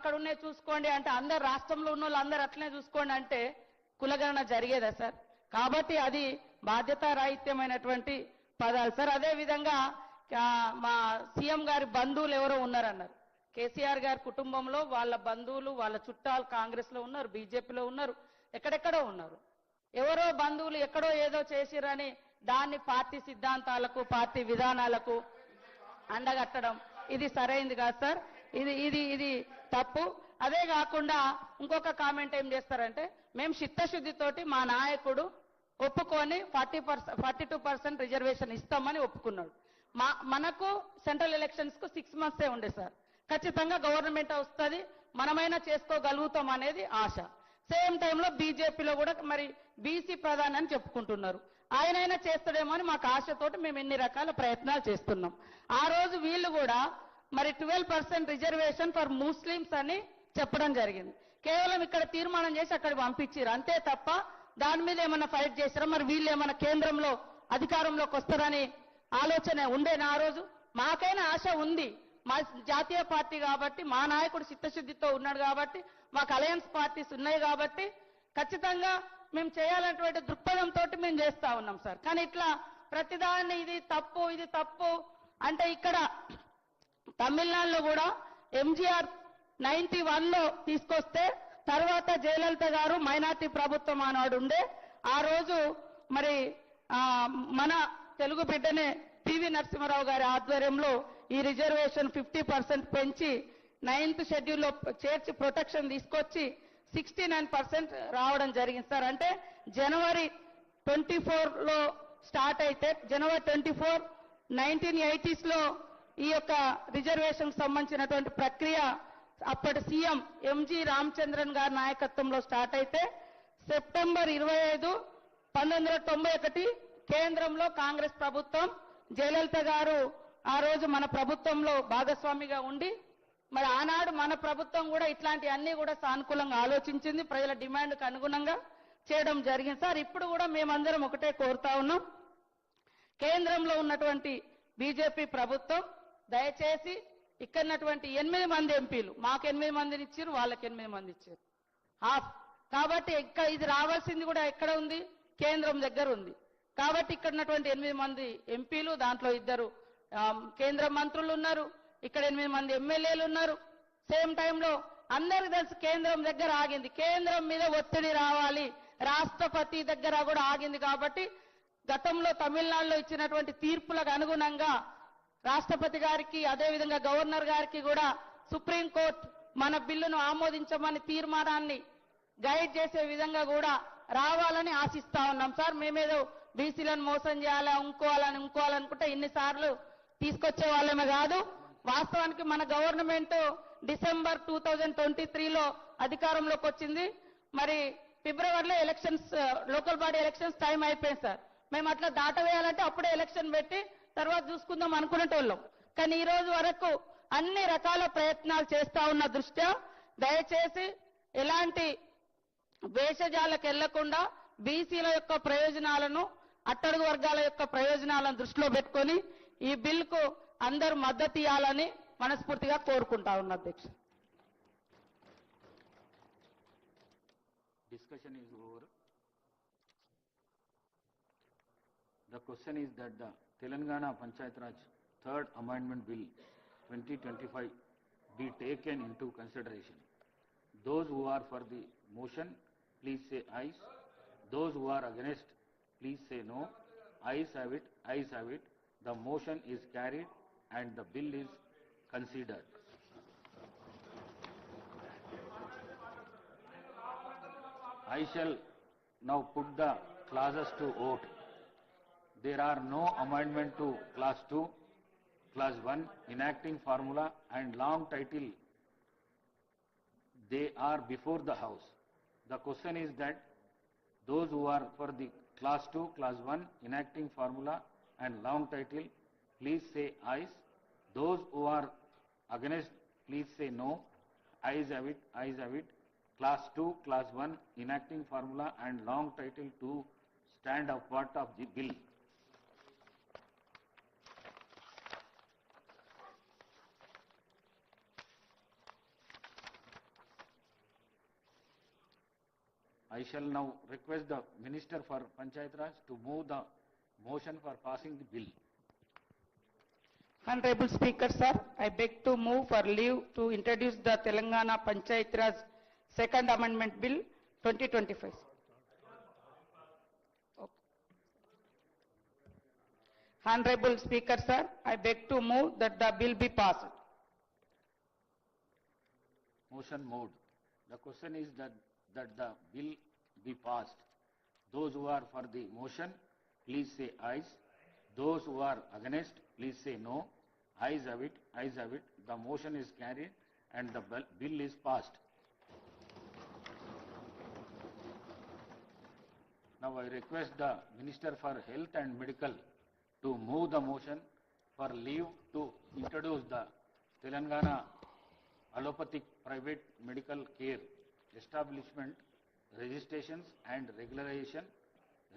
అక్కడ ఉన్నాయి చూసుకోండి అంటే అందరు రాష్ట్రంలో ఉన్న వాళ్ళు అందరు అట్లనే చూసుకోండి అంటే కులగణన జరిగేదా సార్? కాబట్టి అది బాధ్యతారాహిత్యమైనటువంటి పదాలు. సార్ అదే విధంగా మా సీఎం గారి బంధువులు ఎవరో ఉన్నారన్నారు. కేసీఆర్ గారి కుటుంబంలో వాళ్ళ బంధువులు వాళ్ళ చుట్టాలు కాంగ్రెస్లో ఉన్నారు బీజేపీలో ఉన్నారు ఎక్కడెక్కడో ఉన్నారు. ఎవరో బంధువులు ఎక్కడో ఏదో చేసిరని దాన్ని పార్టీ సిద్ధాంతాలకు పార్టీ విధానాలకు అండగట్టడం ఇది సరైంది కాదు సార్. ఇది ఇది ఇది తప్పు. అదే కాకుండా ఇంకొక కామెంట్ ఏం చేస్తారంటే మేము చిత్తశుద్ధితోటి మా నాయకుడు ఒప్పుకొని forty percent forty two percent reservation ఇస్తామని ఒప్పుకున్నాడు. మా మనకు సెంట్రల్ ఎలక్షన్స్కు సిక్స్ మంత్సే ఉండే సార్. ఖచ్చితంగా గవర్నమెంట్ వస్తుంది మనమైనా చేసుకోగలుగుతాం అనేది ఆశ. సేమ్ టైంలో బీజేపీలో కూడా మరి బీసీ ప్రధాని అని చెప్పుకుంటున్నారు. ఆయనైనా చేస్తాడేమో అని మాకు ఆశతోటి మేము ఎన్ని రకాల ప్రయత్నాలు చేస్తున్నాం. ఆ రోజు వీళ్ళు కూడా మరి twelve percent reservation for Muslims అని చెప్పడం జరిగింది. కేవలం ఇక్కడ తీర్మానం చేసి అక్కడ పంపించారు అంతే తప్ప దాని మీద ఏమైనా ఫైట్ చేస్తారా మరి వీళ్ళు ఏమైనా కేంద్రంలో అధికారంలోకి వస్తారని ఆలోచన ఉండేనా ఆ రోజు? మాకైనా ఆశ ఉంది. మా జాతీయ పార్టీ కాబట్టి మా నాయకుడు చిత్తశుద్ధితో ఉన్నాడు కాబట్టి మాకు అలయన్స్ పార్టీస్ ఉన్నాయి కాబట్టి ఖచ్చితంగా మేము చేయాలన్నటువంటి దృక్పథంతో మేము చేస్తా ఉన్నాం సార్. కానీ ఇట్లా ప్రతిదాన్ని ఇది తప్పు ఇది తప్పు అంటే ఇక్కడ తమిళనాడులో కూడా ఎంజీఆర్ నైన్టీ వన్లో తీసుకొస్తే తర్వాత జయలలిత గారు మైనార్టీ ప్రభుత్వం ఆనాడు ఉండే. ఆ రోజు మరి ఆ, మన తెలుగు బిడ్డనే పివి నరసింహారావు గారి ఆధ్వర్యంలో ఈ రిజర్వేషన్ ఫిఫ్టీ పర్సెంట్ పెంచి నైన్త్ షెడ్యూల్లో చేర్చి ప్రొటెక్షన్ తీసుకొచ్చి సిక్స్టీ నైన్ పర్సెంట్ రావడం జరిగింది సార్. అంటే జనవరి ట్వంటీ ఫోర్లో స్టార్ట్ అయితే జనవరి ట్వంటీ ఫోర్ నైన్టీన్ ఎయిటీస్లో ఈ యొక్క రిజర్వేషన్ సంబంధించినటువంటి ప్రక్రియ అప్పటి సీఎం ఎంజి రామచంద్రన్ గారి నాయకత్వంలో స్టార్ట్ అయితే సెప్టెంబర్ ఇరవై ఐదు పంతొమ్మిది వందల తొంభై ఒకటి కేంద్రంలో కాంగ్రెస్ ప్రభుత్వం జయలలిత గారు ఆ రోజు మన ప్రభుత్వంలో భాగస్వామిగా ఉండి మరి ఆనాడు మన ప్రభుత్వం కూడా ఇట్లాంటి అన్ని కూడా సానుకూలంగా ఆలోచించింది ప్రజల డిమాండ్కు అనుగుణంగా చేయడం జరిగింది. సార్ ఇప్పుడు కూడా మేమందరం ఒకటే కోరుతా ఉన్నాం. కేంద్రంలో ఉన్నటువంటి బీజేపీ ప్రభుత్వం దయచేసి ఇక్కడ ఉన్నటువంటి ఎనిమిది మంది ఎంపీలు మాకు ఎనిమిది మందిని ఇచ్చారు వాళ్ళకి ఎనిమిది మంది ఇచ్చారు. హాఫ్. కాబట్టి ఇక్కడ ఇది రావాల్సింది కూడా ఎక్కడ ఉంది? కేంద్రం దగ్గర ఉంది. కాబట్టి ఇక్కడ ఉన్నటువంటి ఎనిమిది మంది ఎంపీలు దాంట్లో ఇద్దరు కేంద్ర మంత్రులు ఉన్నారు ఇక్కడ ఎనిమిది మంది ఎమ్మెల్యేలు ఉన్నారు. సేమ్ టైంలో అందరికి తెలుసు కేంద్రం దగ్గర ఆగింది. కేంద్రం మీద ఒత్తిడి రావాలి. రాష్ట్రపతి దగ్గర కూడా ఆగింది కాబట్టి గతంలో తమిళనాడులో ఇచ్చినటువంటి తీర్పులకు అనుగుణంగా రాష్ట్రపతి గారికి అదేవిధంగా గవర్నర్ గారికి కూడా సుప్రీంకోర్టు మన బిల్లును ఆమోదించమని తీర్మానాన్ని గైడ్ చేసే విధంగా కూడా రావాలని ఆశిస్తా ఉన్నాం. సార్ మేమేదో బీసీలను మోసం చేయాలా ఇంకోవాలని ఇంకోవాలనుకుంటే ఇన్నిసార్లు తీసుకొచ్చే వాళ్ళమే కాదు వాస్తవానికి మన government December two thousand twenty త్రీలో అధికారంలోకి వచ్చింది. మరి ఫిబ్రవరిలో elections local body elections time అయిపోయింది సార్. మేము అట్లా దాటవేయాలంటే అప్పుడే ఎలక్షన్ పెట్టి తర్వాత చూసుకుందాం అనుకునేటోళ్ళం. కానీ ఈ రోజు వరకు అన్ని రకాల ప్రయత్నాలు చేస్తా ఉన్న దృష్ట్యా దయచేసి ఎలాంటి వేషజాలకు వెళ్ళకుండా బీసీల యొక్క ప్రయోజనాలను అట్టడుగు వర్గాల యొక్క ప్రయోజనాలను దృష్టిలో పెట్టుకొని ఈ బిల్కు అందరూ మద్దతు ఇవ్వాలని మనస్ఫూర్తిగా కోరుకుంటా ఉన్నా అధ్యక్ష. Discussion The question is that the Telangana Panchayat Raj Third Amendment Bill 2025 be taken into consideration. Those who are for the motion, please say ayes. Those who are against, please say no. Ayes have it, ayes have it. The motion is carried and the bill is considered. I shall now put the clauses to vote. There are no amendment to class 2, class 1, enacting formula and long title. They are before the house. The question is that those who are for the class 2, class 1, enacting formula and long title, please say ayes. Those who are against, please say no. Ayes have it, ayes have it. Class 2, Class 1, enacting formula and long title to stand of part of the bill. I shall now request the Minister for Panchayat Raj to move the motion for passing the bill. Honorable Speaker, sir, I beg to move for leave to introduce the Telangana Panchayat Raj Second Amendment Bill 2025. Okay. Honorable Speaker, sir, I beg to move that the bill be passed. Motion moved. The question is that, that the bill be passed. Those who are for the motion, please say ayes. Those who are against, please say no. Ayes have it, ayes have it. The motion is carried and the bill- bill is passed. Now I request the Minister for Health and Medical to move the motion for leave to introduce the Telangana allopathic private medical care establishment registrations and regularization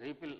repeal